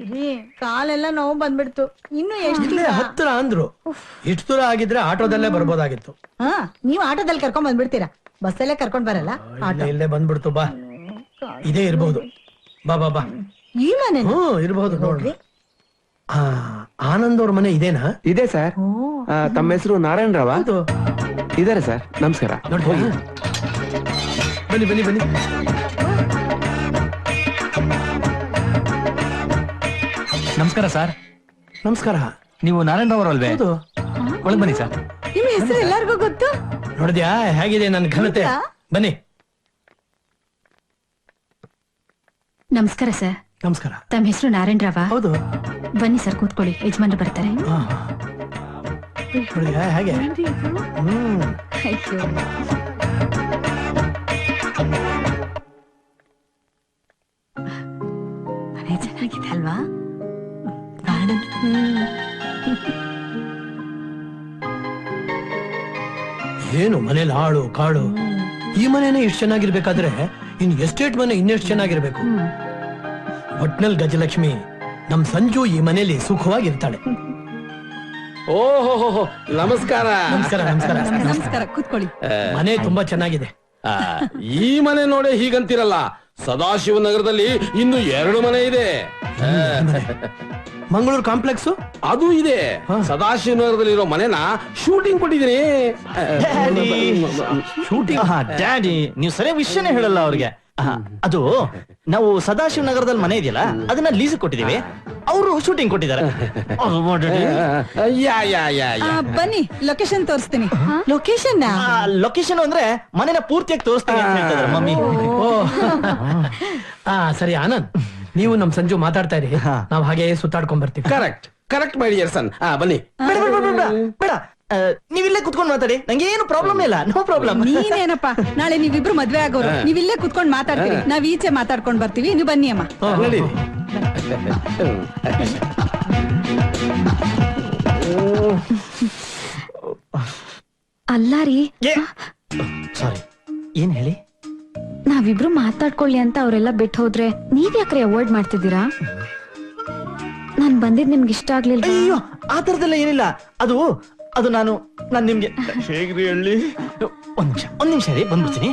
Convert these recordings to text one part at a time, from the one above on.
ರೀ ಕಾಲೆಲ್ಲ ನೋವು ಬಂದ್ಬಿಡ್ತು. ಇನ್ನು ಎಷ್ಟು ಇಲ್ಲೇ ಹತ್ರ ಅಂದ್ರು. ಇಷ್ಟು ದೂರ ಆಗಿದ್ರೆ ಆಟೋದಲ್ಲೇ ಬರ್ಬೋದಾಗಿತ್ತು. ಹಾ ನೀವ್ ಆಟೋದಲ್ಲಿ ಕರ್ಕೊಂಡ್ ಬಂದ್ಬಿಡ್ತೀರಾ? ಬಸ್ಸಲ್ಲೇ ಕರ್ಕೊಂಡ್ ಬರಲ್ಲ? ಇಲ್ಲೇ ಇಲ್ಲೇ ಬಂದ್ಬಿಡ್ತು ಬಾ. ಇದೇ ಇರ್ಬಹುದು ಬಾ ಬಾ ಬಾ. ಈ ಮನೆ ಹ್ಮ್ ಇರ್ಬಹುದು ನೋಡ್ರಿ. ಆ ಆನಂದ್ ಅವ್ರ ಮನೆ ಇದೇನಾ? ಇದೆ ಸರ್. ಆ, ತಮ್ಮ ಹೆಸರು ನಾರಾಯಣ ರಾವ್? ಹೌದು. ಇದಾರೆ ಸರ್. ನಮಸ್ಕಾರ. ನೋಡಿ ಹೋಗಿ. ಬನ್ನಿ ಬನ್ನಿ ಬನ್ನಿ. ನಮಸ್ಕಾರ ಸರ್. ನಮಸ್ಕಾರ. ನೀವು ನಾರಾಯಣ ರಾವ್ ಅಲ್ವೇ ಹೌದು. ಒಳಗ್ ಬನ್ನಿ ಸರ್. ನಿಮ್ಮ ಹೆಸರು ಎಲ್ಲರಿಗೂ ಗೊತ್ತು? ನೋಡಿದ್ಯಾ? ಹೇಗಿದೆ ನನ್ನ ಘನತೆ? ಹೌದಾ? ಬನ್ನಿ. ನಮಸ್ಕಾರ ಸರ್. ನಮಸ್ಕಾರ. ತಮ್ಮ ಹೆಸರು ನಾರಾಯಣ ರಾವ? ಹೌದು. ಬನ್ನಿ ಸರ್ ಕೂತ್ಕೊಳ್ಳಿ. ಯಜಮಾನ್ರು ಬರ್ತಾರೆ. ನೋಡಿದ್ಯಾ? ಹೇಗೆ? ಹ್ಮ್. ಏನು ಮನೇಲಿ ಹಾಳು ಕಾಳು ಈ ಮನೆನೇ ಇಷ್ಟು ಚೆನ್ನಾಗಿರ್ಬೇಕಾದ್ರೆ ಇನ್ ಎಸ್ಟೇಟ್ ಮನೆ ಇನ್ನೆಷ್ಟು ಚೆನ್ನಾಗಿರ್ಬೇಕು. ಒಟ್ನಲ್ಲಿ ಗಜಲಕ್ಷ್ಮಿ ನಮ್ ಸಂಜು ಈ ಮನೇಲಿ ಸುಖವಾಗಿರ್ತಾಳೆ. ಓಹೋ ನಮಸ್ಕಾರ ನಮಸ್ಕಾರ ನಮಸ್ಕಾರ. ನಮಸ್ಕಾರ ಕೂತ್ಕೊಳ್ಳಿ. ಮನೆ ತುಂಬಾ ಚೆನ್ನಾಗಿದೆ. ಆ, ಈ ಮನೆ ನೋಡೇ ಹೀಗಂತಿರಲ್ಲ. ಸದಾಶಿವನಗರದಲ್ಲಿ ಇನ್ನು ಎರಡು ಮನೆ ಇದೆ. ಮಂಗಳೂರು ಕಾಂಪ್ಲೆಕ್ಸ್? ಅದು ಇದೆ. ಸದಾಶಿವನಗರದಲ್ಲಿ ಇರೋ ಮನೆನ ಶೂಟಿಂಗ್ ಕೊಟ್ಟಿದ್ದೀನಿ ಶೂಟಿಂಗ್ ಡ್ಯಾಡಿ ನೀವು ಸರಿಯಾಗಿ ವಿಷಯನೇ ಹೇಳಲ್ಲ ಅವ್ರಿಗೆ. ಅದು ನಾವು ಸದಾಶಿವ ನಗರದಲ್ಲಿ ಮನೆ ಇದೆಯಲ್ಲ ಅದನ್ನ ಲೀಸ್ ಕೊಟ್ಟಿದೀವಿ ಅವರು ಶೂಟಿಂಗ್ ಕೊಟ್ಟಿದ್ದಾರೆ. ಯಾ ಯಾ ಯಾ ಯಾ. ಬನ್ನಿ ಲೊಕೇಶನ್ ತೋರಿಸ್ತೀನಿ. ಲೊಕೇಶನ್ ಆ ಲೊಕೇಶನ್ ಅಂದ್ರೆ ಮನೆನ ಪೂರ್ತಿಯಾಗಿ ತೋರಿಸ್ತೀನಿ ಅಂತ ಮಮ್ಮಿ. ಓ. ಆ ಸರಿ ಆನಂದ್ ನೀವು ನಮ್ ಸಂಜು ಮಾತಾಡ್ತಾ ಇರಿ. ನಾವ್ ಹಾಗೆ ಸುತ್ತಾಡ್ಕೊಂಡ್ ಬರ್ತೀವಿ. Correct correct my dear son ಆ ಬನ್ನಿ. ಬೇಡ ಬೇಡ ಬೇಡ, ಬೇಡ ಬೇಡ. ಆ, ನೀವಿಲ್ಲೇ ಕುತ್ಕೊಂಡು ಮಾತಾಡಿ. ನಂಗೆ ಏನು ಪ್ರಾಬ್ಲಮ್ ಇಲ್ಲ. ನೋ ಪ್ರಾಬ್ಲಮ್ ನೀನೇನಪ್ಪ? ನಾಳೆ ನೀವಿಬ್ರು ಮದ್ವೆ ಆಗೋರು. ನೀವಿಲ್ಲೇ ಕುತ್ಕೊಂಡು ಮಾತಾಡ್ತೀರಿ. ನಾವ್ ಈಚೆ ಮಾತಾಡ್ಕೊಂಡ್ ಬರ್ತೀವಿ. ನೀವು ಬನ್ನಿ ಅಮ್ಮ. ಅಲ್ಲ ರೀ ಸಾರಿ ಏನ್ ಹೇಳಿ? ನಾವಿಬ್ರು ಮಾತಾಡ್ಕೊಳ್ಳಿ ಅಂತ ಅವರೆಲ್ಲ ಬಿಟ್ಟು ಹೋದ್ರೆ ನೀವ್ ಯಾಕ್ರೆ ಅವಾಯ್ಡ್ ಮಾಡ್ತಿದ್ದೀರಾ? ನಾನ್ ಬಂದಿದ್ ನಿಮ್ಗೆ ಇಷ್ಟ ಆಗ್ಲಿಲ್ಲ ಅಯ್ಯೋ ಆ ತರದೆಲ್ಲ ಏನಿಲ್ಲ. ಅದು ಅದು ನಾನು ನಾನು ನಿಮ್ಗೆ. ಹೇಗ್ರಿ ಹೇಳಿ? ಒಂದ್ ನಿಮಿಷ ಒಂದ್ ನಿಮಿಷ ರೀ ಬಂದ್ಬಿಡ್ತೀನಿ.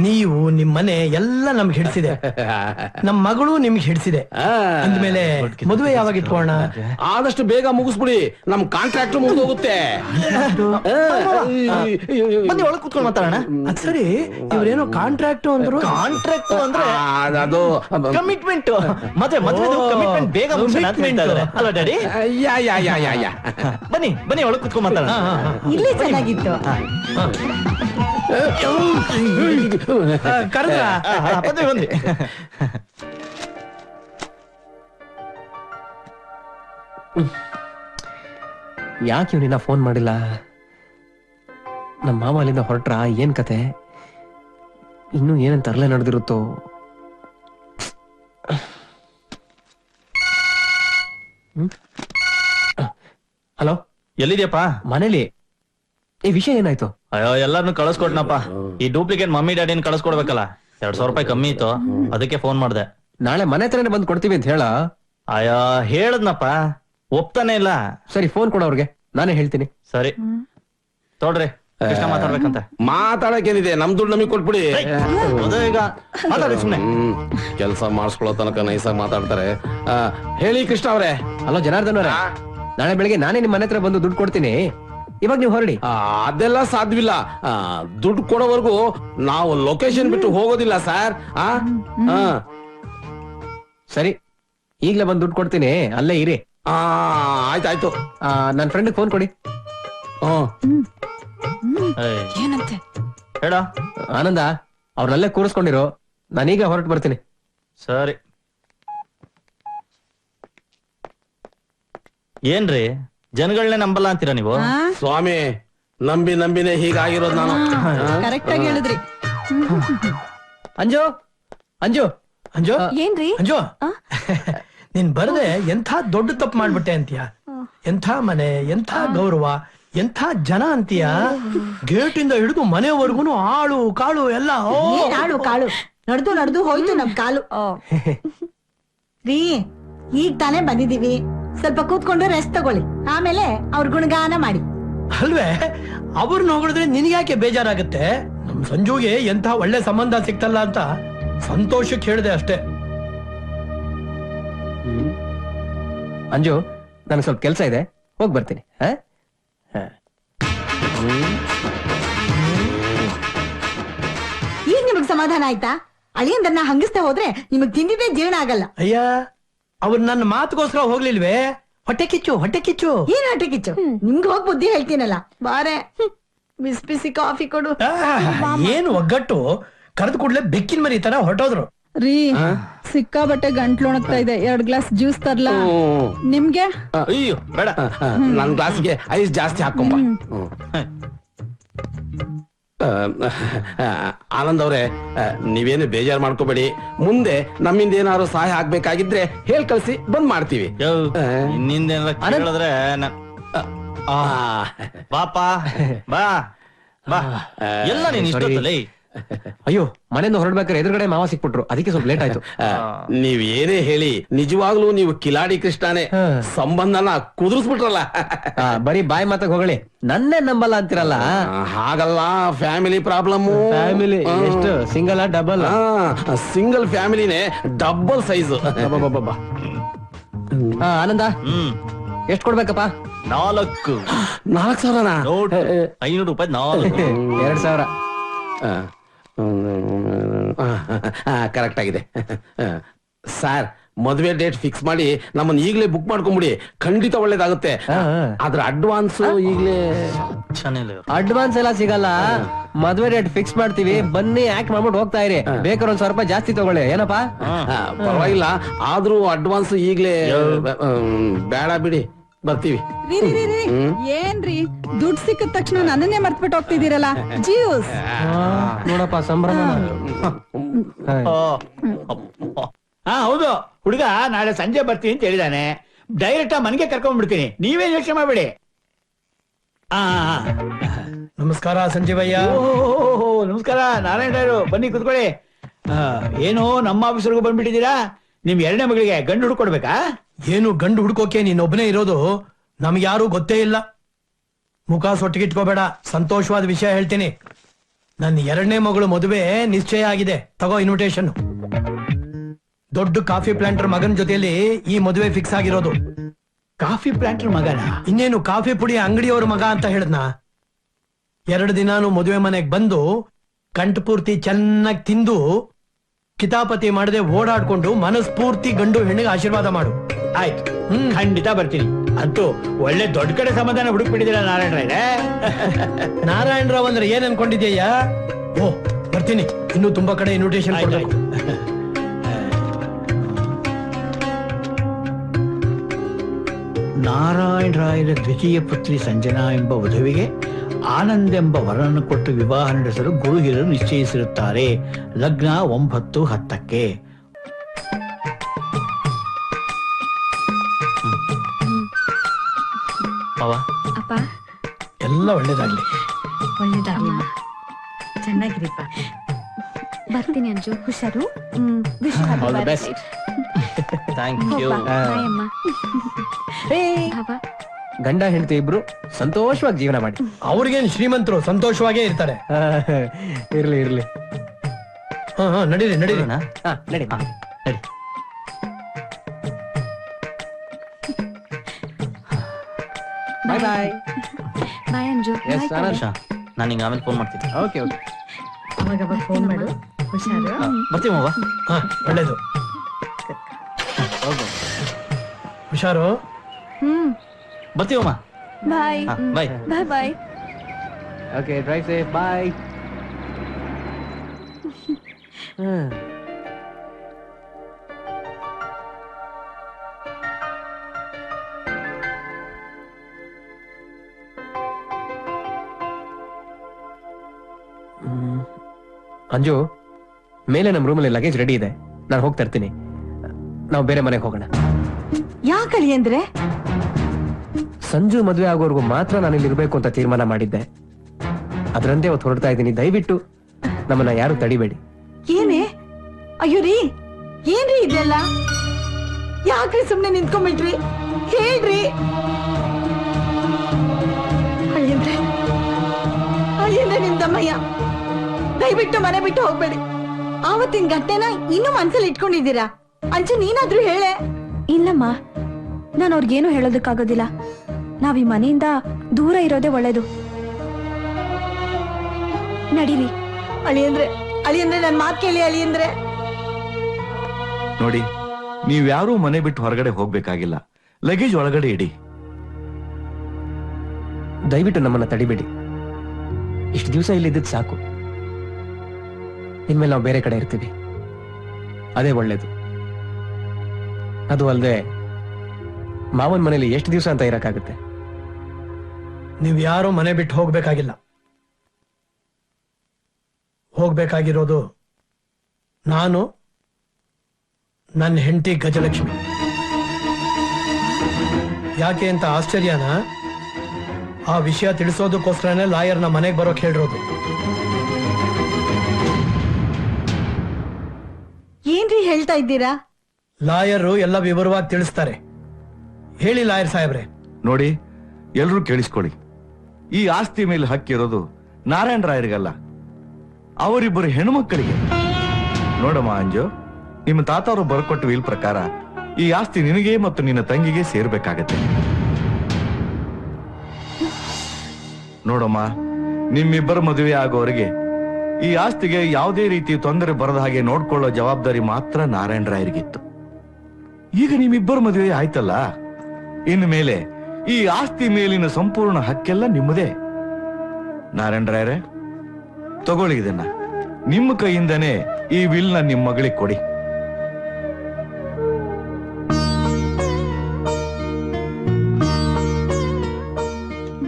ನೀವು ನಿಮ್ ಮನೆ ಎಲ್ಲ ನಮ್ಗೆ ಹಿಡಿಸಿದೆ. ನಮ್ ಮಗಳು ನಿಮ್ಗೆ ಹಿಡಿಸಿದೆ. ಆ, ಅಂದ್ಮೇಲೆ ಮದುವೆ ಯಾವಾಗ ಇಟ್ಕೋಣ ಆದಷ್ಟು ಬೇಗ ಮುಗಿಸ್ಬಿಡಿ. ನಮ್ ಕಾಂಟ್ರಾಕ್ಟ್ ಮುಗಿದೋಗುತ್ತೆ. ಬನ್ನಿ ಒಳಗ್ ಕುತ್ಕೊಂಡು ಮಾತಾಡೋಣ. ಅದ್ ಸರಿ ಇವ್ರೇನೋ ಕಾಂಟ್ರಾಕ್ಟ್ ಅಂದ್ರು? ಕಾಂಟ್ರಾಕ್ಟ್ ಅಂದ್ರೆ ಅದು ಕಮಿಟ್ಮೆಂಟ್ ಮತ್ತೆ ಮದ್ವೆ ಕಮಿಟ್ಮೆಂಟ್ ಬೇಗ ಮುಗಿಸೋಣ ಅಂತ ಹೇಳ್ತಾ ಇದಾರೆ ಅಲ್ಲ ಡ್ಯಾಡಿ? ಯಾ ಯಾ ಯಾ ಯಾ ಯಾ. ಬನ್ನಿ ಬನ್ನಿ ಒಳಗ್ ಕುತ್ಕೊಂಡ್ ಮಾತಾಡೋಣ. ಇಲ್ಲೇ ಚೆನ್ನಾಗಿತ್ತು. ಯಾಕೆ ಇವನಿನ್ನ ಫೋನ್ ಮಾಡಿಲ್ಲ? ನಮ್ಮ ಮಾವ ಅಲ್ಲಿಂದ ಹೊರಟ್ರ? ಏನ್ ಕತೆ? ಇನ್ನು ಏನೇನ್ ತರಲೆ ನಡೆದಿರುತ್ತೋ? ಹಲೋ? ಎಲ್ಲಿದ್ಯಪ್ಪ? ಮನೇಲಿ. ಈ ವಿಷಯ ಏನಾಯ್ತು? ಅಯ್ಯೋ ಎಲ್ಲಾರನ್ನು ಕಳಿಸ್ಕೊಟ್ನಪ್ಪ. ಈ ಡೂಪ್ಲಿಕೇಟ್ ಮಮ್ಮಿ ಡ್ಯಾಡಿನ ಕಳಿಸ್ಕೊಡ್ಬೇಕಲ್ಲ. ಎರಡ್ ಸಾವಿರ ರೂಪಾಯಿ ಕಮ್ಮಿ ಇತ್ತು. ಅದಕ್ಕೆ ಫೋನ್ ಮಾಡ್ದೆ. ನಾಳೆ ಮನೆ ಹತ್ರನೇ ಬಂದು ಕೊಡ್ತೀವಿ ಅಂತ ಹೇಳ. ಅಯ್ಯೋ ಹೇಳದ್ನಪ್ಪ. ಒಪ್ತಾನೆ ಇಲ್ಲ. ಸರಿ ಫೋನ್ ಕೊಡ ಅವ್ರಿಗೆ. ನಾನೇ ಹೇಳ್ತೀನಿ. ಸರಿ. ತೋಡ್ರಿ ಕೃಷ್ಣ ಮಾತಾಡ್ಬೇಕಂತ. ಮಾತಾಡಕ್ಕೇನಿದೆ? ನಮ್ ದುಡ್ಡು ನಮಗ್ ಕೊಟ್ಬಿಡಿ. ಅದೇ ಈಗ ಮಾತಾಡಿ ಸುಮ್ನೆ. ಹ್ಮ್ ಕೆಲಸ ಮಾಡಿಸ್ಕೊಳ್ಳೋ ತನಕ ನೈಸಾಗಿ ಮಾತಾಡ್ತಾರೆ. ಆ, ಹೇಳಿ ಕೃಷ್ಣ ಅವ್ರೆ. ಹಲೋ ಜನಾರ್ದನ್ ಅವರೇ. ನಾಳೆ ಬೆಳಿಗ್ಗೆ ನಾನೇ ನಿಮ್ಮ ಮನೆ ಹತ್ರ ಬಂದು ದುಡ್ಡು ಕೊಡ್ತೀನಿ. ಇವಾಗ ನೀವು ಹೊರಡಿ. ಆ, ಅದೆಲ್ಲ ಸಾಧ್ಯವಿಲ್ಲ. ಆ, ದುಡ್ಡು ಕೊಡೋವರೆಗೂ ನಾವು ಲೊಕೇಶನ್ ಬಿಟ್ಟು ಹೋಗೋದಿಲ್ಲ ಸರ್ ಆ ಆ. ಸರಿ ಈಗ್ಲೇ ಬಂದು ದುಡ್ಡು ಕೊಡ್ತೀನಿ. ಅಲ್ಲೇ ಇರಿ. ಆ, ಆಯ್ತಾಯ್ತು ನನ್ನ ಫ್ರೆಂಡ್ ಫೋನ್ ಕೊಡಿ. ಹ್ಮ್. ಏಯ್, ಏನಂತೆ? ಹೇಳ ಆನಂದ ಅವ್ರನ್ನಲ್ಲೇ ಕೂರಿಸ್ಕೊಂಡಿರೋ. ನಾನೀಗ ಹೊರಟು ಬರ್ತೀನಿ. ಸರಿ. ಏನ್ರಿ? ಜನಗಳನ್ನೇ ನಂಬಲ್ಲ ಅಂತೀರಾ ನೀವು? ಸ್ವಾಮಿ ನಂಬಿ ನಂಬಿನೇ ಹೀಗಾಗಿರೋದು ನಾನು. ಕರೆಕ್ಟ್ ಆಗಿ ಹೇಳಿದ್ರಿ. ಅಂಜು ಅಂಜು ಅಂಜು. ಏನ್ರಿ? ಅಂಜು. ನೀನ್ ಬರದೆ ಎಂಥ ದೊಡ್ಡ ತಪ್ಪು ಮಾಡ್ಬಿಟ್ಟೆ ಅಂತೀಯ? ಎಂಥ ಮನೆ ಎಂಥ ಗೌರವ ಎಂಥ ಜನ ಅಂತೀಯ? ಗೇಟ್ ಇಂದ ಹಿಡಿದು ಮನೆವರೆಗೂ ಆಳು ಕಾಳು ಎಲ್ಲ ಓ ಆಳು ಕಾಳು. ನಡೆದು ನಡೆದು ಹೋಯ್ತು ನಮ್ ಕಾಲು. ರೀ ಈಗ ತಾನೇ ಬಂದಿದೀವಿ ಸ್ವಲ್ಪ ಕೂತ್ಕೊಂಡು ರೆಸ್ಟ್ ತಗೊಳ್ಳಿ. ಆಮೇಲೆ ಅವ್ರ ಗುಣಗಾನ ಮಾಡಿ. ಅಲ್ವೇ? ಅವ್ರನ್ನ ಹೊಗಳಿದ್ರೆ ನಿನ್ಗ್ಯಾಕೆ ಬೇಜಾರಾಗುತ್ತೆ? ನಮ್ ಸಂಜುಗೆ ಎಂತ ಒಳ್ಳೆ ಸಂಬಂಧ ಸಿಕ್ತಲ್ಲ ಅಂತ ಸಂತೋಷಕ್ಕೆ ಹೇಳಿದೆ ಅಷ್ಟೇ. ಅಂಜು ನನಗೆ ಸ್ವಲ್ಪ ಕೆಲಸ ಇದೆ. ಹೋಗಿ ಬರ್ತೀನಿ. ಹಾ? ಹಾ. ಈಗ ನಿಮಗ್ ಸಮಾಧಾನ ಆಯ್ತಾ? ಅಳಿಯಂದನ್ನ ಹಂಗಿಸ್ತಾ ಹೋದ್ರೆ ನಿಮಗ್ ತಿಂದಿದ್ದೇ ಜೀರ್ಣ ಆಗಲ್ಲ. ಅಯ್ಯ ಅವ್ರು ನನ್ನ ಮಾತುಗೋಸ್ಕರ ಹೋಗ್ಲಿಲ್ವೇ? ಹೊಟ್ಟೆ ಕಿಚ್ಚು ಹೊಟ್ಟೆ ಕಿಚ್ಚು. ಏನ್ ಆಟ ಕಿಚ್ಚು? ನಿಮ್ಗೆ ಹೋಗಿ ಬುದ್ಧಿ ಹೇಳ್ತೀನಲ್ಲ. ಬಾರೆ. ಹ್ಮ್. ಬಿಸಿ ಬಿಸಿ ಕಾಫಿ ಕೊಡು. ಆ, ಏನು ಒಗ್ಗಟ್ಟು? ಕರೆದು ಕೂಡ್ಲೆ ಬೆಕ್ಕಿನ ಮರಿ ತರ ಹೊರಟೋದ್ರು. ರೀ ಸಿಕ್ಕಾಬಟ್ಟೆ ಗಂಟ್ಲು ಒಣಗ್ತಾ ಇದೆ. ಎರಡ್ ಗ್ಲಾಸ್ ಜ್ಯೂಸ್ ತರ್ಲಾ? ನಿಮ್ಗೆ? ಅಯ್ಯೋ ಬೇಡ. ನನ್ ಗ್ಲಾಸ್ಗೆ ಐಸ್ ಜಾಸ್ತಿ ಹಾಕೊಂಬ ಆನಂದ್ ಅವ್ರೆ ನೀವೇನು ಬೇಜಾರ್ ಮಾಡ್ಕೋಬೇಡಿ. ಮುಂದೆ ನಮ್ಮಿಂದ ಏನಾದ್ರು ಸಹಾಯ ಆಗ್ಬೇಕಾಗಿದ್ರೆ ಹೇಳ್ ಕಳ್ಸಿ ಬಂದ್ ಮಾಡ್ತೀವಿ. ಕೇಳಿದ್ರೆ ಬಾಪ ಬಾ ಬಾ. ಎಲ್ಲ ನೀನ್ ಇಷ್ಟೊತ್ತಲ್ಲಿ? ಅಯ್ಯೋ ಮನೆಯಿಂದ ಹೊರಡ್ಬೇಕಾದ್ರೆ ಎದುರುಗಡೆ ಮಾವ ಸಿಕ್ಬಿಟ್ರು. ಅದಕ್ಕೆ ಸ್ವಲ್ಪ ಲೇಟ್ ಆಯ್ತು. ಆ, ನೀವ್ ಏನೇ ಹೇಳಿ ನಿಜವಾಗ್ಲೂ ನೀವು ಕಿಲಾಡಿ ಕೃಷ್ಣನೇ. ಸಂಬಂಧನ ಕುದುರಿಸ್ಬಿಟ್ರಲ್ಲ. ಆ, ಬರೀ ಬಾಯಿ ಮಾತಾಗ ಹೋಗಳಿ. ನನ್ನೇ ನಂಬಲ್ಲ ಅಂತಿರಲ್ಲ? ಹಾಗಲ್ಲ ಫ್ಯಾಮಿಲಿ ಪ್ರಾಬ್ಲಮ್ ಫ್ಯಾಮಿಲಿ ಎಷ್ಟು? ಸಿಂಗಲ್ ಡಬಲ್ ಸಿಂಗಲ್ ಫ್ಯಾಮಿಲಿನೇ ಡಬಲ್ ಸೈಜ್ ಆನಂದ? ಹ್ಮ್. ಎಷ್ಟು ಕೊಡ್ಬೇಕಪ್ಪ? ನಾಲ್ಕು. ನಾಲ್ಕು ಸಾವಿರನಾ? ನೋಟ್ ಐನೂರು ರೂಪಾಯಿ ನಾಲ್ಕು. ಎರಡ್ ಸಾವಿರ. ಕರೆಕ್ಟ್ ಆಗಿದೆ. ಸರ್ ಮದುವೆ ಡೇಟ್ ಫಿಕ್ಸ್ ಮಾಡಿ ನಮ್ಮನ್ನ ಈಗಲೇ ಬುಕ್ ಮಾಡ್ಕೊಂಬಿಡಿ. ಖಂಡಿತ ಒಳ್ಳೇದಾಗುತ್ತೆ. ಆದ್ರೆ ಅಡ್ವಾನ್ಸ್ ಈಗಲೇ ಅಡ್ವಾನ್ಸ್ ಎಲ್ಲ ಸಿಗಲ್ಲ. ಮದ್ವೆ ಡೇಟ್ ಫಿಕ್ಸ್ ಮಾಡ್ತೀವಿ. ಬನ್ನಿ ಆಕ್ಟ್ ಮಾಡ್ಬಿಟ್ಟು ಹೋಗ್ತಾ ಇರಿ. ಬೇಕಾದ್ರೆ ಒಂದ್ ಸ್ವಲ್ಪ ರೂಪಾಯಿ ಜಾಸ್ತಿ ತಗೊಳ್ಳಿ. ಏನಪ್ಪಾ? ಪರವಾಗಿಲ್ಲ. ಆದ್ರೂ ಅಡ್ವಾನ್ಸ್ ಈಗಲೇ ಬೇಡ ಬಿಡಿ. ಬರ್ತೀವಿ. ರೀ ರೀ, ರೀ, ರೀ. ಏನ್ರಿ? ದುಡ್ಡು ಸಿಕ್ಕಿದ ತಕ್ಷಣ ನನ್ನನ್ನೇ ಮರ್ತ್ಬಿಟ್ಟು ಹೋಗ್ತಿದ್ದೀರಲ್ಲ? ಜ್ಯೂಸ್ ನೋಡಪ್ಪ ಸಂಭ್ರಮ ಆ, ಹಾ. ಹೌದು. ಹುಡುಗ ನಾಳೆ ಸಂಜೆ ಬರ್ತೀನಿ ಅಂತ ಹೇಳಿದಾನೆ. ಡೈರೆಕ್ಟ್ ಮನೆಗೆ ಕರ್ಕೊಂಡ್ಬಿಡ್ತೀನಿ. ನೀವೇನ್ ಯೋಚನೆ ಮಾಡ್ಬೇಡಿ. ಆ ನಮಸ್ಕಾರ ಸಂಜೀವಯ್ಯ. ಓಹೋ ನಮಸ್ಕಾರ ನಾರಾಯಣ ರಾಯರು. ಬನ್ನಿ ಕುತ್ಕೊಳ್ಳಿ. ಆ, ಏನು ನಮ್ಮ ಆಫೀಸರ್ಗೂ ಬಂದ್ಬಿಟ್ಟಿದ್ದೀರಾ? ನಿಮ್ ಎರಡನೇ ಮಗಳಿಗೆ ಗಂಡು ಹುಡ್ಕೊಡ್ಬೇಕಾ? ಏನು ಗಂಡು ಹುಡ್ಕೋಕೆ ನೀನೊಬ್ಬನೇ ಇರೋದು ನಮ್ಗೆ ಯಾರು ಗೊತ್ತೇ ಇಲ್ಲ. ಮುಖ ಸೊಟ್ಟಿಗಿಟ್ಕೋಬೇಡ ಸಂತೋಷವಾದ ವಿಷಯ ಹೇಳ್ತೀನಿ. ನನ್ನ ಎರಡನೇ ಮಗಳು ಮದುವೆ ನಿಶ್ಚಯ ಆಗಿದೆ. ತಗೋ ಇನ್ವಿಟೇಷನ್ ದೊಡ್ಡ ಕಾಫಿ ಪ್ಲಾಂಟರ್ ಮಗನ ಜೊತೆಯಲ್ಲಿ ಈ ಮದುವೆ ಫಿಕ್ಸ್ ಆಗಿರೋದು. ಕಾಫಿ ಪ್ಲಾಂಟರ್ ಮಗನ? ಇನ್ನೇನು ಕಾಫಿ ಪುಡಿ ಅಂಗಡಿಯವ್ರ ಮಗ ಅಂತ ಹೇಳಿದ್ನ? ಎರಡು ದಿನಾನು ಮದುವೆ ಮನೆಗೆ ಬಂದು ಕಂಠಪೂರ್ತಿ ಚೆನ್ನಾಗಿ ತಿಂದು ಕಿತಾಪತಿ ಮಾಡದೆ ಓಡಾಡ್ಕೊಂಡು ಮನಸ್ಫೂರ್ತಿ ಗಂಡು ಹೆಣ್ಣಿಗೆ ಆಶೀರ್ವಾದ ಮಾಡು. ಆಯ್ತು. ಹ್ಮ್. ಖಂಡಿತ ಬರ್ತೀನಿ. ಅಂತೂ ಒಳ್ಳೆ ದೊಡ್ಡ ಕಡೆ ಸಮಾಧಾನ ಹುಡುಕ್ಬಿಟ್ಟಿದ್ದೀರಾ ನಾರಾಯಣ ರಾಯ್ರೆ ನಾರಾಯಣ ರಾವ್ ಅಂದ್ರೆ ಏನ್ ಅನ್ಕೊಂಡಿದ್ಯಯ್ಯ ಓ ಬರ್ತೀನಿ. ಇನ್ನು ತುಂಬಾ ಕಡೆ ಇನ್ವಿಟೇಷನ್ ಕೊಡ್ಬೇಕು. ನಾರಾಯಣ ರಾಯರ ದ್ವಿತೀಯ ಪುತ್ರಿ ಸಂಜನಾ ಎಂಬ ವಧುವಿಗೆ ಆನಂದ್ ಎಂಬ ವರನನ್ನು ಕೊಟ್ಟು ವಿವಾಹ ನಡೆಸಲು ಗುರು ಹಿರಿಯರು ನಿಶ್ಚಯಿಸಿರುತ್ತಾರೆ. ಲಗ್ನ ಒಂಬತ್ತು ಹತ್ತಕ್ಕೆ. ಮಾವ ಅಪ್ಪ. ಎಲ್ಲ ಒಳ್ಳೇದಾಗ್ಲಿ. ಒಳ್ಳೇದಾಗ್ಲಿ ಚೆನ್ನಾಗಿರಿಪ್ಪ. ಬರ್ತೀನಿ ಅಂಜು. ಹುಷಾರು. ಥ್ಯಾಂಕ್ ಯು ಅಮ್ಮ. ಭಾವ ಗಂಡ ಹೆಂಡತಿ ಇಬ್ರು ಸಂತೋಷವಾಗಿ ಜೀವನ ಮಾಡಿ. ಅವ್ರಿಗೇನ್ ಶ್ರೀಮಂತರು ಸಂತೋಷವಾಗೇ ಇರ್ತಾರೆ? ಇರ್ಲಿ ಇರ್ಲಿ. ಹಾ ಹಾ ನಡೀರಿ ನಡೀರಿ. ಹಾ ನಡಿ ನಡಿ. Bye bye bye Anju yes Anand ನಾನು ನಿಂಗೆ ಆಮೇಲೆ ಫೋನ್ ಮಾಡ್ತೀನಿ. ಓಕೆ ಓಕೆ ಅವಾಗ ಫೋನ್ ಮಾಡು. ಹುಷಾರು. ಬರ್ತೀವಿ ಮಾವ ಹಾ ಒಳ್ಳೇದು. ಹುಷಾರು? ಹ್ಮ್. ಬರ್ತೀವಮ್ಮ bye bye bye bye okay drive safe bye Anju ಮೇಲೆ ನಮ್ಮ ರೂಮಲ್ಲಿ ಲಗೇಜ್ ರೆಡಿ ಇದೆ. ನಾನು ಹೋಗ್ತಾ ಇರ್ತೀನಿ. ನಾವು ಬೇರೆ ಮನೆಗೆ ಹೋಗೋಣ. ಯಾಕಳಿ ಅಂದ್ರೆ? ಸಂಜು ಮದುವೆ ಆಗೋರ್ಗು ಮಾತ್ರ ನಾನು ಇಲ್ಲಿ ಇರ್ಬೇಕು ಅಂತ ತೀರ್ಮಾನ ಮಾಡಿದ್ದೆ. ಅದರಂತೆ ಅವತ್ತು ಹೊರಡ್ತಾ ಇದ್ದೀನಿ. ದಯವಿಟ್ಟು ನಮ್ಮನ್ನ ಯಾರು ತಡಿಬೇಡಿ. ಏನೇ? ಅಯ್ಯೋ ರೀ ಏನ್ರಿ ಇದೆಲ್ಲ? ಯಾಕ್ರಿ ಸುಮ್ನೆ ನಿಂತ್ಕೊಂಡ್ಬಿಟ್ರಿ ಹೇಳ್ರಿ. ದಯವಿಟ್ಟು ಮನೆ ಬಿಟ್ಟು ಹೋಗ್ಬೇಡಿ. ಆವತ್ತಿನ ಘಟನೆನ ಇನ್ನೂ ಮನ್ಸಲ್ಲಿ ಇಟ್ಕೊಂಡಿದ್ದೀರಾ? ಅಂಚೆ ನೀನಾದ್ರೂ ಹೇಳೆ. ಇಲ್ಲಮ್ಮ ನಾನು ಅವ್ರಿಗೇನು ಹೇಳೋದಕ್ಕಾಗೋದಿಲ್ಲ. ನಾವ್ ಈ ಮನೆಯಿಂದ ದೂರ ಇರೋದೇ ಒಳ್ಳೇದು. ನಡೀರಿ. ಅಳಿಯಂದ್ರೆ ಅಳಿಯಂದ್ರೆ ನನ್ ಮಾತ್ ಕೇಳಿ ಅಳಿಯಂದ್ರೆ ನೋಡಿ ನೀವ್ಯಾರೂ ಮನೆ ಬಿಟ್ಟು ಹೊರಗಡೆ ಹೋಗ್ಬೇಕಾಗಿಲ್ಲ. ಲಗೇಜ್ ಒಳಗಡೆ ಇಡಿ. ದಯವಿಟ್ಟು ನಮ್ಮನ್ನ ತಡಿಬೇಡಿ. ಇಷ್ಟು ದಿವಸ ಇಲ್ಲಿದ್ದು ಸಾಕು. ಇನ್ಮೇಲೆ ನಾವು ಬೇರೆ ಕಡೆ ಇರ್ತೀವಿ. ಅದೇ ಒಳ್ಳೇದು. ಅದು ಅಲ್ಲದೆ ಮಾವನ್ ಮನೇಲಿ ಎಷ್ಟು ದಿವಸ ಅಂತ ಇರಕ್ಕಾಗುತ್ತೆ? ನೀವ್ ಯಾರು ಮನೆ ಬಿಟ್ಟು ಹೋಗ್ಬೇಕಾಗಿಲ್ಲ. ಹೋಗ್ಬೇಕಾಗಿರೋದು ನಾನು ನನ್ನ ಹೆಂಡತಿ ಗಜಲಕ್ಷ್ಮಿ. ಯಾಕೆ ಅಂತ ಆಶ್ಚರ್ಯನ? ಆ ವಿಷಯ ತಿಳಿಸೋದಕ್ಕೋಸ್ಕರನೇ ಲಾಯರ್ನ ಮನೆಗೆ ಬರೋಕ್ ಹೇಳಿರೋದು. ಏನ್ರಿ ಹೇಳ್ತಾ ಇದ್ದೀರಾ? ಲಾಯರು ಎಲ್ಲ ವಿವರವಾಗಿ ತಿಳಿಸ್ತಾರೆ. ಹೇಳಿ ಲಾಯರ್ ಸಾಹೇಬ್ರೆ. ನೋಡಿ ಎಲ್ರೂ ಕೇಳಿಸ್ಕೊಳ್ಳಿ. ಈ ಆಸ್ತಿ ಮೇಲೆ ಹಕ್ಕಿರೋದು ನಾರಾಯಣ ರಾಯರಿಗಲ್ಲ, ಅವರಿಬ್ಬರು ಹೆಣ್ಮಕ್ಕಳಿಗೆ ನೋಡಮ್ಮ ಅಂಜು, ನಿಮ್ಮ ತಾತವರು ಬರ್ಕೊಟ್ಟ ವಿಲ್ ಪ್ರಕಾರ ಈ ಆಸ್ತಿ ನಿನಗೆ ಮತ್ತು ನಿನ್ನ ತಂಗಿಗೆ ಸೇರ್ಬೇಕಾಗತ್ತೆ. ನೋಡಮ್ಮ, ನಿಮ್ಮಿಬ್ಬರ ಮದುವೆ ಆಗೋರಿಗೆ ಈ ಆಸ್ತಿಗೆ ಯಾವುದೇ ರೀತಿ ತೊಂದರೆ ಬರದ ಹಾಗೆ ನೋಡ್ಕೊಳ್ಳೋ ಜವಾಬ್ದಾರಿ ಮಾತ್ರ ನಾರಾಯಣ ರಾಯರಿಗಿತ್ತು. ಈಗ ನಿಮ್ಮಿಬ್ಬರ ಮದುವೆ ಆಯ್ತಲ್ಲ? ಇನ್ನು ಮೇಲೆ ಈ ಆಸ್ತಿ ಮೇಲಿನ ಸಂಪೂರ್ಣ ಹಕ್ಕೆಲ್ಲ ನಿಮ್ಮದೇ. ನಾರಾಯಣ ರಾಯರೆ, ತಗೊಳ್ಳಿ ಇದನ್ನ. ನಿಮ್ಮ ಕೈಯಿಂದನೇ ಈ ವಿಲ್ನ ನಿಮ್ಮ ಮಗಳಿಗೆ ಕೊಡಿ.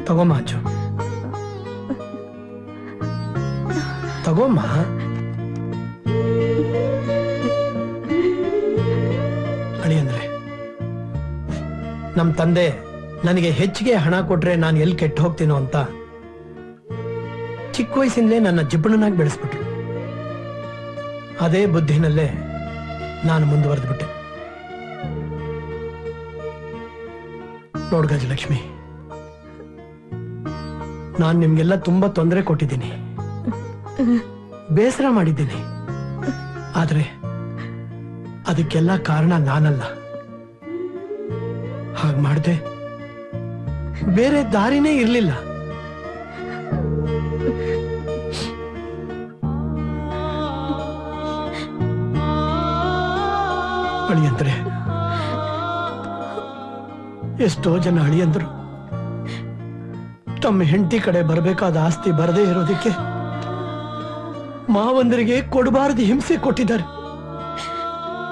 ತಗೋಮ್ಮ ಅಜ್ಜು. ತಗೋಮ್ಮ ಅಳಿಯಂದ್ರೆ ನಮ್ ತಂದೆ ನನಗೆ ಹೆಚ್ಚಿಗೆ ಹಣ ಕೊಟ್ರೆ ನಾನು ಎಲ್ಲಿ ಕೆಟ್ಟು ಹೋಗ್ತೀನೋ ಅಂತ ಚಿಕ್ಕ ವಯಸ್ಸಿಂದಲೇ ನನ್ನ ಜಿಬ್ಬಣನಾಗಿ ಬೆಳೆಸ್ಬಿಟ್ರು. ಅದೇ ಬುದ್ಧಿನಲ್ಲೇ ನಾನು ಮುಂದುವರೆದು ಬಿಟ್ಟೆ ನೋಡ್ ಗಜಲಕ್ಷ್ಮಿ, ನಾನು ನಿಮ್ಗೆಲ್ಲ ತುಂಬಾ ತೊಂದರೆ ಕೊಟ್ಟಿದ್ದೀನಿ. ಬೇಸರ ಮಾಡಿದ್ದೀನಿ. ಆದ್ರೆ ಅದಕ್ಕೆಲ್ಲ ಕಾರಣ ನಾನಲ್ಲ. ಹಾಗೆ ಮಾಡ್ದೆ ಬೇರೆ ದಾರಿನೇ ಇರಲಿಲ್ಲ. ಅಳಿಯಂದ್ರೆ ಎಷ್ಟೋ ಜನ ಅಳಿಯಂದ್ರು, ತಮ್ಮ ಹೆಂಡತಿ ಕಡೆ ಬರಬೇಕಾದ ಆಸ್ತಿ ಬರದೇ ಇರೋದಕ್ಕೆ ಮಾವಂದರಿಗೆ ಕೊಡಬಾರದು ಹಿಂಸೆ ಕೊಟ್ಟಿದ್ದಾರೆ.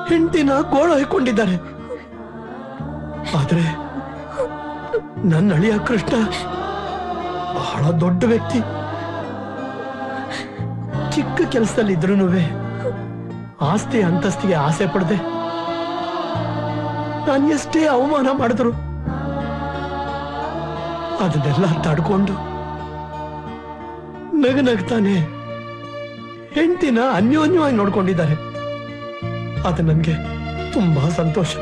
ಹೆಂಡತಿನ ಗೋಳ ಹೊಯ್ಕೊಂಡಿದ್ದಾರೆ ಆದ್ರೆ ನನ್ನ ಅಳಿಯ ಕೃಷ್ಣ, ಬಹಳ ದೊಡ್ಡ ವ್ಯಕ್ತಿ. ಚಿಕ್ಕ ಕೆಲಸದಲ್ಲಿ ಇದ್ರೂ ಆಸ್ತಿ ಅಂತಸ್ತಿಗೆ ಆಸೆ ಪಡದೆ. ನಾನು ಎಷ್ಟೇ ಅವಮಾನ ಮಾಡಿದ್ರು, ಅದನ್ನೆಲ್ಲ ತಡ್ಕೊಂಡು ನಗ ನಗ್ತಾನೆ ಹೆಂಡತಿನ ಅನ್ಯೋನ್ಯವಾಗಿ ನೋಡ್ಕೊಂಡಿದ್ದಾರೆ. ಅದು ನನಗೆ ತುಂಬಾ ಸಂತೋಷ.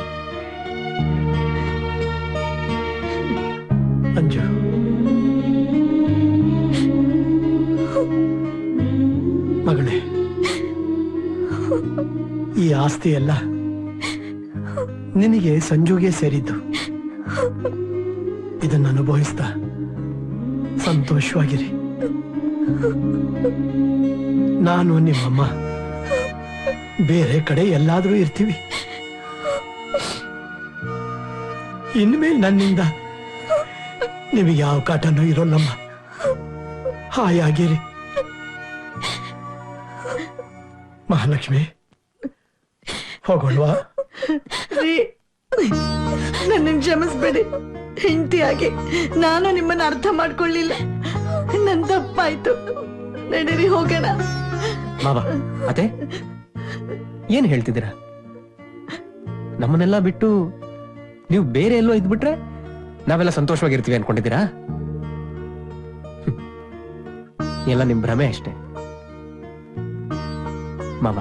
ಆಸ್ತಿ ಎಲ್ಲ ನಿನಗೆ ಸಂಜುಗೆ ಸೇರಿದ್ದು. ಇದನ್ನ ಅನುಭವಿಸ್ತಾ ಸಂತೋಷವಾಗಿರಿ. ನಾನು ನಿಮ್ಮಮ್ಮ. ಬೇರೆ ಕಡೆ ಎಲ್ಲಾದ್ರೂ ಇರ್ತೀವಿ. ಇನ್ಮೇಲೆ ನನ್ನಿಂದ ನಿಮಗೆ ಯಾವ ಕಾಟನೂ ಇರೋಲ್ಲಮ್ಮ. ಹಾಯಾಗಿರಿ. ಮಹಾಲಕ್ಷ್ಮಿ. ಹೋಗೋಣವಾ ರೀ ನನ್ನ ಕ್ಷಮಿಸ್ಬೇಡಿ ಹೆಂಡತಿಯಾಗಿ ನಾನು ನಿಮ್ಮನ್ನ ಅರ್ಥ ಮಾಡ್ಕೊಳ್ಳಿಲ್ಲ. ನನ್ ತಪ್ಪಾಯ್ತು. ನಡೀರಿ ಹೋಗೋಣ. ಮಾವ ಅದೇ ಏನ್ ಹೇಳ್ತಿದ್ದೀರಾ? ನಮ್ಮನ್ನೆಲ್ಲ ಬಿಟ್ಟು ನೀವು ಬೇರೆ ಎಲ್ಲೋ ಇದ್ಬಿಟ್ರೆ ನಾವೆಲ್ಲ ಸಂತೋಷವಾಗಿರ್ತೀವಿ ಅನ್ಕೊಂಡಿದ್ದೀರಾ. ಎಲ್ಲ ನಿಮ್ ಭ್ರಮೆ ಅಷ್ಟೇ. ಮಾವ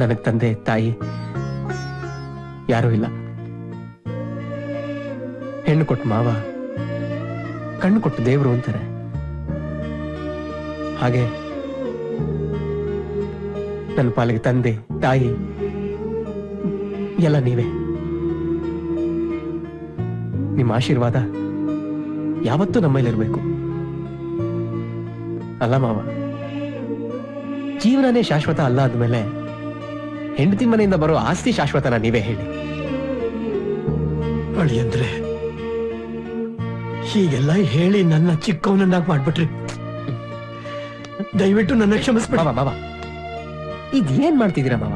ನನಗ್ ತಂದೆ, ತಾಯಿ ಯಾರೂ ಇಲ್ಲ. ಹೆಣ್ಣು ಕೊಟ್ಟು ಮಾವ ಕಣ್ಣು ಕೊಟ್ಟು ದೇವರು ಅಂತಾರೆ. ಹಾಗೆ ನನ್ನ ಪಾಲಿಗೆ ತಂದೆ, ತಾಯಿ ಎಲ್ಲ ನೀವೇ. ನಿಮ್ಮ ಆಶೀರ್ವಾದ ಯಾವತ್ತೂ ನಮ್ಮಲ್ಲಿರಬೇಕು ಅಲ್ಲ ಮಾವ, ಜೀವನನೇ ಶಾಶ್ವತ ಅಲ್ಲ ಆದ್ಮೇಲೆ ಹೆಂಡತಿ ಮನೆಯಿಂದ ಬರೋ ಆಸ್ತಿ ಶಾಶ್ವತನ ನೀವೇ ಹೇಳಿ. ಅಳಿಯಂದ್ರೆ ಹೀಗೆಲ್ಲ ಹೇಳಿ ನನ್ನ ಚಿಕ್ಕವನನ್ನಾಗಿ ಮಾಡ್ಬಿಟ್ರಿ. ದಯವಿಟ್ಟು ನನ್ನ ಕ್ಷಮಿಸ್ಬಿಡಿ. ಮಾವ ಇದೇನ್ ಮಾಡ್ತಿದ್ದೀರಾ ಮಾವ?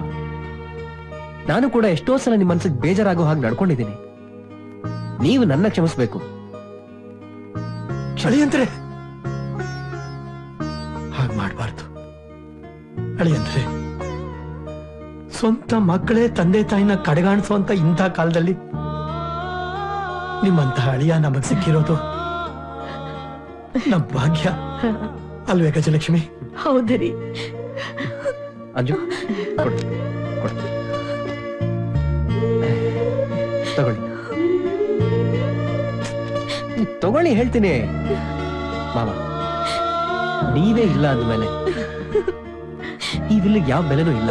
ನಾನು ಕೂಡ ಎಷ್ಟೋ ಸಲ ನಿಮ್ಮ ಮನ್ಸಿಗೆ ಬೇಜಾರಾಗೋ ಹಾಗೆ ನಡ್ಕೊಂಡಿದ್ದೀನಿ. ನೀವು ನನ್ನ ಕ್ಷಮಿಸ್ಬೇಕು. ಅಳಿಯಂದ್ರೆ ಹಾಗೆ ಮಾಡಬಾರ್ದು. ಅಳಿಯಂದ್ರೆ ಸ್ವಂತ ಮಕ್ಕಳೇ ತಂದೆ ತಾಯಿನ ಕಡೆಗಾಣಿಸುವಂತ ಇಂಥ ಕಾಲದಲ್ಲಿ ನಿಮ್ಮಂತ ಅಳಿಯ ನಮಗ್ ಸಿಕ್ಕಿರೋದು. ನಮ್ ಭಾಗ್ಯ. ಅಲ್ವೇ ಗಜಲಕ್ಷ್ಮಿ? ಹೌದರಿ ಅಂಜು ಕೊಡು, ಕೊಡು. ತಗೊಳ್ಳಿ. ತಗೊಳ್ಳಿ ಹೇಳ್ತೀನಿ. ಮಾಮ ನೀವೇ ಇಲ್ಲ ಅಂದ್ಮೇಲೆ. ಈ ವಿಲ್ಲಿಗೆ ಯಾವ ಬೆಲೆನೂ ಇಲ್ಲ.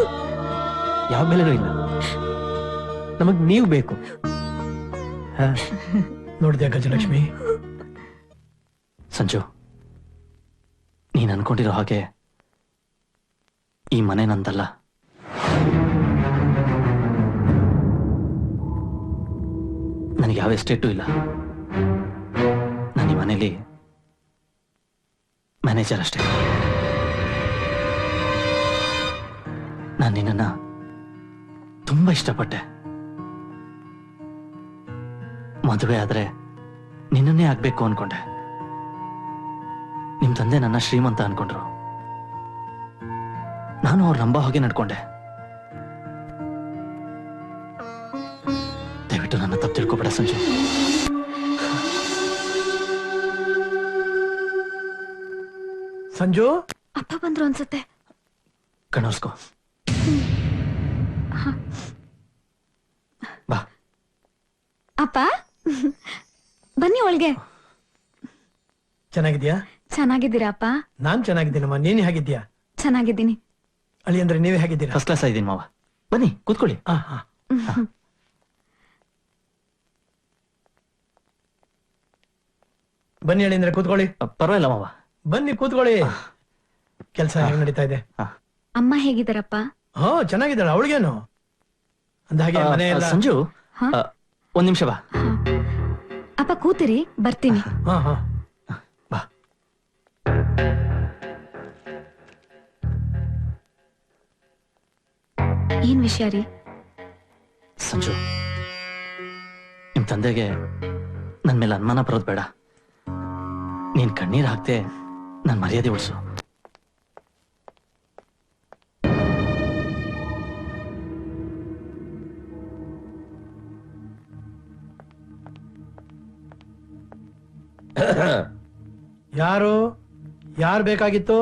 ಯಾವ ಬೆಲೆನೂ ಇಲ್ಲ. ನಮಗ್ ನೀವು ಬೇಕು. ಹಾ, ನೋಡಿದ್ಯಾ ಗಜಲಕ್ಷ್ಮಿ? ಸಂಜು, ನೀನ್ ಅನ್ಕೊಂಡಿರೋ ಹಾಗೆ ಈ ಮನೆ ನಂದಲ್ಲ. ನನಗೆ ಯಾವ ಎಸ್ಟೇಟು ಇಲ್ಲ. ನಾನು ಈ ಮನೇಲಿ ಮ್ಯಾನೇಜರ್ ಅಷ್ಟೇ. ನಾನು ನಿನ್ನನ್ನ ತುಂಬಾ ಇಷ್ಟಪಟ್ಟೆ. ಮದುವೆ ಆದ್ರೆ ನಿನ್ನನ್ನೇ ಆಗ್ಬೇಕು ಅನ್ಕೊಂಡೆ. ನಿಮ್ ತಂದೆ ನನ್ನ ಶ್ರೀಮಂತ ಅನ್ಕೊಂಡ್ರು. ನಾನು ಅವ್ರ ನಂಬ ಹಾಗೆ ನಡ್ಕೊಂಡೆ. ದಯವಿಟ್ಟು ನನ್ನ ತಪ್ಪು ತಿಳ್ಕೊಬೇಡ ಸಂಜು. ಸಂಜು? ಅಪ್ಪ ಬಂದ್ರು ಅನ್ಸುತ್ತೆ. ಕಣ್ಣೋರ್ಸ್ಕೋ ಬಾ. ಅಪ್ಪ ಬನ್ನಿ ಒಳಗೆ. ಚೆನ್ನಾಗಿದ್ಯಾ ಚೆನ್ನಾಗಿದ್ದೀರಾ ಅಪ್ಪ? ನಾನ್ ಚೆನ್ನಾಗಿದ್ದೀನಮ್ಮ ನೀನ್ ಹೇಗಿದ್ಯಾ ಚೆನ್ನಾಗಿದ್ದೀನಿ. ಅಳಿಯಂದ್ರೆ ನೀವೇ ಹೇಗಿದ್ದೀರಾ? ಫಸ್ಟ್ ಕ್ಲಾಸ್ ಆಗಿದ್ದೀನಿ ಮಾವ. ಬನ್ನಿ ಕೂತ್ಕೊಳ್ಳಿ. ಆ, ಹಾ. ಬನ್ನಿ ಅಳಿಯಂದ್ರೆ ಕೂತ್ಕೊಳ್ಳಿ. ಅ, ಪರವಾಗಿಲ್ಲ ಮಾವ. ಬನ್ನಿ ಕೂತ್ಕೊಳ್ಳಿ. ಕೆಲಸ ಹೇಗೆ ನಡೀತಾ ಇದೆ? ಅಮ್ಮ ಹೇಗಿದ್ದಾರಪ್ಪ? ಹಾ ಚೆನ್ನಾಗಿದ್ದಾಳೆ. ಅವಳಿಗೇನು? ಅಂದಾಗೆ ಮನೆ ಎಲ್ಲ ಸಂಜು ಹಾ? ಆ, ಒಂದ್ ನಿಮಿಷ ಬಾ. ಅಪ್ಪ ಕೂತಿರಿ. ಬರ್ತೀನಿ. ಹಾ ಹಾ. ಬಾ. ಏನ್ ವಿಷಯ ರೀ? ಸಂಜು ನಿಮ್ ತಂದೆಗೆ ನನ್ ಮೇಲೆ ಅನುಮಾನ ಬರೋದ್ ಬೇಡ. ನೀನ್ ಕಣ್ಣೀರ್ ಹಾಕ್ತೆ ನನ್ ಮರ್ಯಾದೆ ಉಳಿಸು. ಯಾರು ಯಾರು ಬೇಕಾಗಿತ್ತು?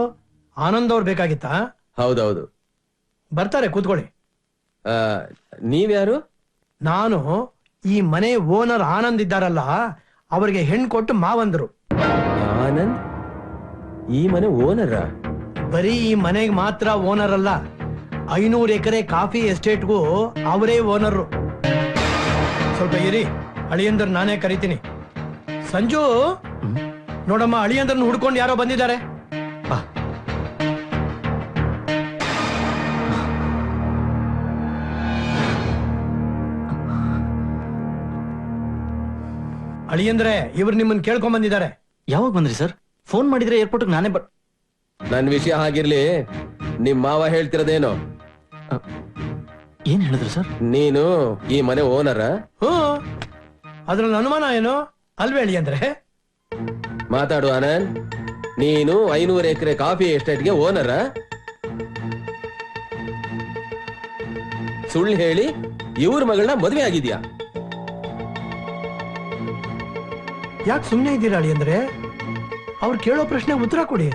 ಆನಂದ್ ಅವ್ರು ಬೇಕಾಗಿತ್ತಾ? ಹೌದೌದು. ಬರ್ತಾರೆ ಕೂತ್ಕೊಳ್ಳಿ. ಆ, ನೀವ್ಯಾರು? ನಾನು ಈ ಮನೆ ಓನರ್ ಆನಂದ್ ಇದ್ದಾರಲ್ಲ ಅವರಿಗೆ ಹೆಣ್ ಕೊಟ್ಟು ಮಾವಂದ್ರು. ಆನಂದ್? ಈ ಮನೆ ಓನರ? ಬರೀ ಈ ಮನೆಗೆ ಮಾತ್ರ ಓನರ್ ಅಲ್ಲ ಐನೂರು ಎಕರೆ ಕಾಫಿ ಎಸ್ಟೇಟ್ಗೂ ಅವರೇ ಓನರು ಸ್ವಲ್ಪ ಇರಿ ಅಳಿಯಂದ್ರ ನಾನೇ ಕರಿತೀನಿ. ಸಂಜು? ನೋಡಮ್ಮ ಅಳಿಯಂದ್ರನ್ನ ಹುಡ್ಕೊಂಡು ಯಾರೋ ಬಂದಿದ್ದಾರೆ. ಅಳಿ ಅಳಿಯಂದ್ರೆ ಇವ್ರು ನಿಮ್ಮನ್ನ ಕೇಳ್ಕೊಂಡ್ ಬಂದಿದ್ದಾರೆ. ಯಾವಾಗ ಬಂದ್ರಿ ಸರ್? ಫೋನ್ ಮಾಡಿದ್ರೆ ಏರ್ಪೋರ್ಟ್ ನಾನೇ ಬರ್ ನನ್ ವಿಷಯ ಹಾಗಿರ್ಲಿ ನಿಮ್ ಮಾವ ಹೇಳ್ತಿರೋದೇನು? ಏನ್ ಹೇಳಿದ್ರು ಸರ್? ನೀನು ಈ ಮನೆ ಓನರ? ಹ್ಮ್. ಅದ್ರಲ್ಲಿ ಅನುಮಾನ ಏನು? ಅಲ್ವೇ ಅಳಿಯಂದ್ರೆ ಮಾತಾಡು ಆನಂದ್. ನೀನು ಐನೂರು ಎಕರೆ ಕಾಫಿ ಎಸ್ಟೇಟ್ಗೆ ಓನರ? ಸುಳ್ಳು ಹೇಳಿ ಇವ್ರ ಮಗಳನ್ನ ಮದುವೆ ಆಗಿದ್ಯಾ? ಯಾಕೆ ಸುಮ್ಮನೆ ಇದ್ದೀರಾ ಅಳಿಯಂದ್ರೆ ಅವ್ರು ಕೇಳೋ ಪ್ರಶ್ನೆ ಉತ್ತರ ಕೊಡಿ.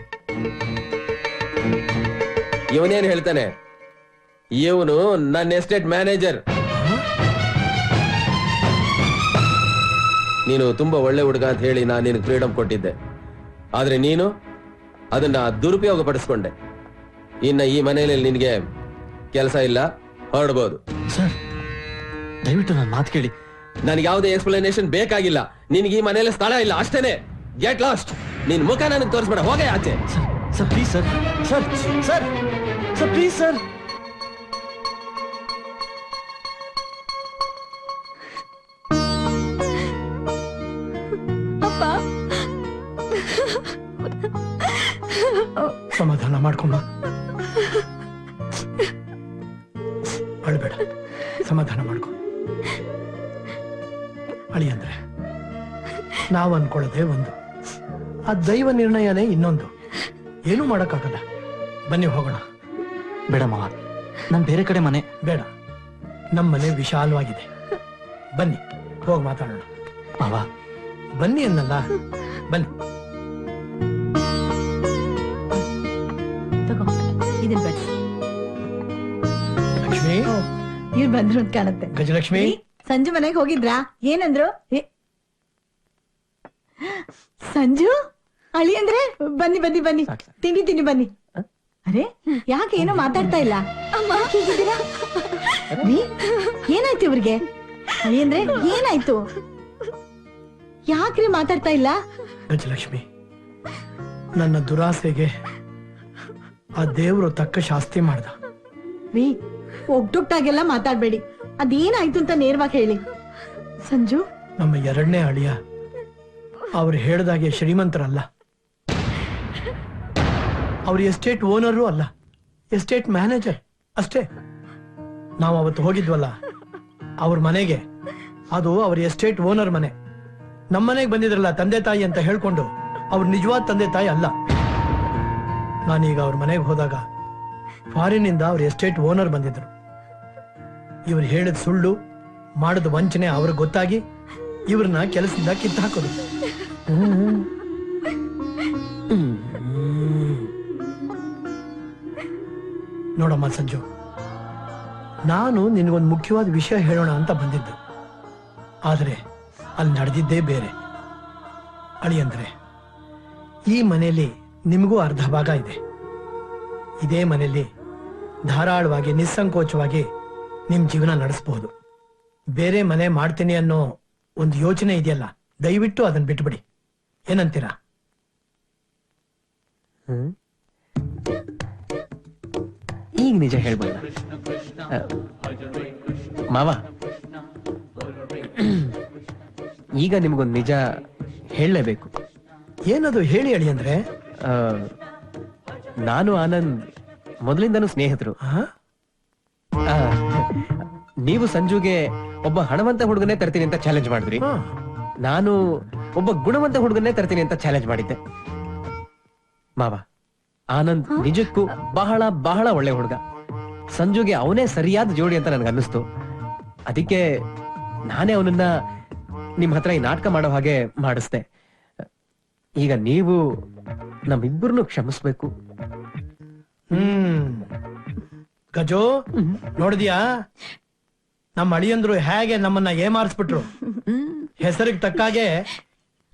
ಇವನೇನು ಹೇಳ್ತಾನೆ? ಇವನು ನನ್ನ ಎಸ್ಟೇಟ್ ಮ್ಯಾನೇಜರ್. ನೀನು ತುಂಬಾ ಒಳ್ಳೆ ಹುಡುಗ ಅಂತ ಹೇಳಿ ನಾನು ನಿನಗೆ ಫ್ರೀಡಮ್ ಕೊಟ್ಟಿದ್ದೆ. ಆದ್ರೆ ನೀನು ಅದನ್ನ ದುರುಪಯೋಗ ಪಡಿಸ್ಕೊಂಡೆ ಇನ್ನ ಈ ಮನೆಯಲ್ಲಿ ನಿನಗೆ ಕೆಲಸ ಇಲ್ಲ ಹೊರಡ್ಬೋದು. ಸರ್ ದಯವಿಟ್ಟು ನನ್ನ ಮಾತು ಕೇಳಿ. ನನಗೆ ಯಾವುದೇ ಎಕ್ಸ್ಪ್ಲನೇಷನ್ ಬೇಕಾಗಿಲ್ಲ. ನಿನ್ಗೆ ಈ ಮನೆಯಲ್ಲಿ ಸ್ಥಳ ಇಲ್ಲ ಅಷ್ಟೇನೆ. ಗೆಟ್ ಲಾಸ್ಟ್ ನಿನ್ ಮುಖ ನನಗೆ ತೋರಿಸ್ಬೇಡ ಹೋಗೇ ಆಚೆ. Sir sir please sir. Sir sir sir please sir. ಸಮಾಧಾನ ಮಾಡ್ಕೊಂಬ ಅಳ್ಬೇಡ. ಸಮಾಧಾನ ಮಾಡ್ಕೊ. ಅಳಿ ಅಂದ್ರೆ ನಾವ್ ಅನ್ಕೊಳ್ಳೋದೇ ಒಂದು. ಆ ದೈವ ನಿರ್ಣಯನೇ ಇನ್ನೊಂದು. ಏನೂ ಮಾಡಕ್ಕಾಗಲ್ಲ. ಬನ್ನಿ ಹೋಗೋಣ. ಬೇಡ ಮಾವ. ನಾನು ಬೇರೆ ಕಡೆ ಮನೆ. ಬೇಡ. ನಮ್ಮ ಮನೆ ವಿಶಾಲವಾಗಿದೆ. ಬನ್ನಿ ಹೋಗಿ ಮಾತಾಡೋಣ. ಮಾವ. ಬನ್ನಿ ಅನ್ನಲ್ಲ. ಬನ್ನಿ. ಇವ್ರು ಬಂದ್ರು ಅಂತ ಕಾಣುತ್ತೆ. ಗಜಲಕ್ಷ್ಮಿ? ಸಂಜು ಮನೆಗೆ ಹೋಗಿದ್ರಾ? ಏನಂದ್ರು? ಏ, ಸಂಜು? ಅಳಿ ಅಂದ್ರೆ ಬನ್ನಿ ಬನ್ನಿ ಬನ್ನಿ. ತಿಂಡಿ ತಿನ್ನಿ ಬನ್ನಿ. ಅರೆ ಯಾಕೆ ಏನೋ ಮಾತಾಡ್ತಾ ಇಲ್ಲ? ಯಾಕ್ ಹೀಗಿದ್ದೀರಾ? ರೀ, ಏನಾಯ್ತು ಇವ್ರಿಗೆ? ಅಳಿ ಅಂದ್ರೆ ಏನಾಯ್ತು? ಯಾಕ್ರಿ ಮಾತಾಡ್ತಾ ಇಲ್ಲ? ಗಜಲಕ್ಷ್ಮಿ ನನ್ನ ದುರಾಸೆಗೆ ಆ ದೇವರು ತಕ್ಕ ಶಾಸ್ತಿ ಮಾಡ್ದ. ರೀ ಒಗ್ಟೊಟ್ಟಾಗೆಲ್ಲ ಮಾತಾಡ್ಬೇಡಿ. ಅದೇನಾಯ್ತು ಅಂತ ನೇರವಾಗಿ ಹೇಳಿ. ಸಂಜು? ನಮ್ಮ ಎರಡನೇ ಅಳಿಯ. ಅವ್ರು ಹೇಳ್ದಾಗೆ ಶ್ರೀಮಂತರಲ್ಲ. ಅವ್ರ ಎಸ್ಟೇಟ್ ಓನರು ಅಲ್ಲ. Estate manager. ಅಷ್ಟೇ. ನಾವು ಅವತ್ತು ಹೋಗಿದ್ವಲ್ಲ. ಅವ್ರ ಮನೆಗೆ. ಅದು ಅವ್ರ ಎಸ್ಟೇಟ್ ಓನರ್ ಮನೆ. ನಮ್ಮನೆಗೆ ಬಂದಿದ್ರಲ್ಲ ತಂದೆ ತಾಯಿ ಅಂತ ಹೇಳ್ಕೊಂಡು. ಅವ್ರ ನಿಜವಾದ ತಂದೆ ತಾಯಿ ಅಲ್ಲ. ನಾನೀಗ ಅವ್ರ ಮನೆಗೆ ಹೋದಾಗ ಫಾರಿನಿಂದ ಅವ್ರ ಎಸ್ಟೇಟ್ ಓನರ್ ಬಂದಿದ್ರು. ಇವ್ರು ಹೇಳಿದ ಸುಳ್ಳು, ಮಾಡಿದ ವಂಚನೆ ಅವ್ರಿಗೆ ಗೊತ್ತಾಗಿ ಇವ್ರನ್ನ ಕೆಲಸದಿಂದ ಕಿತ್ತು ಹಾಕೋದು. ನೋಡಮ್ಮ ಸಂಜು, ನಾನು ನಿನಗೊಂದು ಮುಖ್ಯವಾದ ವಿಷಯ ಹೇಳೋಣ ಅಂತ ಬಂದಿದ್ದು. ಆದರೆ ಅಲ್ಲಿ ನಡೆದಿದ್ದೇ ಬೇರೆ. ಅಳಿ ಅಂದ್ರೆ, ಈ ಮನೆಯಲ್ಲಿ ನಿಮಗೂ ಅರ್ಧ ಭಾಗ ಇದೆ. ಇದೇ ಮನೆಯಲ್ಲಿ ಧಾರಾಳವಾಗಿ ನಿಸ್ಸಂಕೋಚವಾಗಿ ನಿಮ್ ಜೀವನ ನಡೆಸಬಹುದು. ಬೇರೆ ಮನೆ ಮಾಡ್ತೀನಿ ಅನ್ನೋ ಒಂದು ಯೋಚನೆ ಇದೆಯಲ್ಲ ದಯವಿಟ್ಟು ಅದನ್ನ ಬಿಟ್ಬಿಡಿ. ಏನಂತೀರಾ? ಈಗ ನಿಜ ಹೇಳ್ಬೋದ? ಮಾವ. ಈಗ ನಿಮಗೊಂದು ನಿಜ ಹೇಳಲೇಬೇಕು. ಏನದು ಹೇಳಿ ಹೇಳಿ ಅಂದ್ರೆ ನಾನು ಆನಂದ್ ಮೊದಲಿಂದನೂ ಸ್ನೇಹಿತರು. ಆ? ನೀವು ಸಂಜುಗೆ ಒಬ್ಬ ಹಣವಂತ ಹುಡುಗನೇ ತರ್ತೀನಿ ಅಂತ ಚಾಲೆಂಜ್ ಮಾಡಿದ್ರಿ. ನಾನು ಒಬ್ಬ ಗುಣವಂತ ಹುಡುಗನೇ ತರ್ತೀನಿ ಅಂತ ಚಾಲೆಂಜ್ ಮಾಡಿದ್ದೆ. ಮಾವ ಆನಂದ್ ನಿಜಕ್ಕೂ ಬಹಳ ಬಹಳ ಒಳ್ಳೆ ಹುಡುಗ. ಸಂಜುಗೆ ಅವನೇ ಸರಿಯಾದ ಜೋಡಿ ಅಂತ ನನ್ಗೆ ಅನ್ನಿಸ್ತು. ಅದಕ್ಕೆ ನಾನೇ ಅವನನ್ನ ನಿಮ್ ಹತ್ರ ಈ ನಾಟಕ ಮಾಡೋ ಹಾಗೆ ಮಾಡಿಸ್ದೆ. ಈಗ ನೀವು ನಮ್ಮಿಬ್ಬರನ್ನು ಕ್ಷಮಿಸ್ಬೇಕು. ಹ್ಮ್. ಗಜೋ ನೋಡಿದ್ಯಾ? ನಮ್ಮ ಅಳಿಯಂದ್ರು ಹೇಗೆ ನಮ್ಮನ್ನ ಏಮಾರಿಸ್ಬಿಟ್ರು? ಹೆಸರಿಗೆ ತಕ್ಕಾಗೆ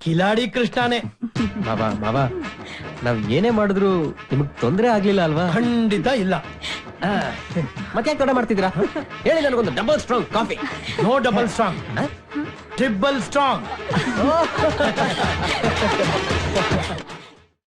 ಕಿಲಾಡಿ ಕೃಷ್ಣನೇ. ಬಾಬಾ ಬಾಬಾ ನಾವ್ ಏನೇ ಮಾಡಿದ್ರು ನಿಮಗ್ ತೊಂದ್ರೆ ಆಗ್ಲಿಲ್ಲ ಅಲ್ವಾ? ಖಂಡಿತ ಇಲ್ಲ. ಮತ್ತೆ ಯಾಕೆ ತಡ ಮಾಡ್ತಿದ್ದೀರಾ? ಹೇಳಿ ನನಗೊಂದು double strong coffee no double strong triple strong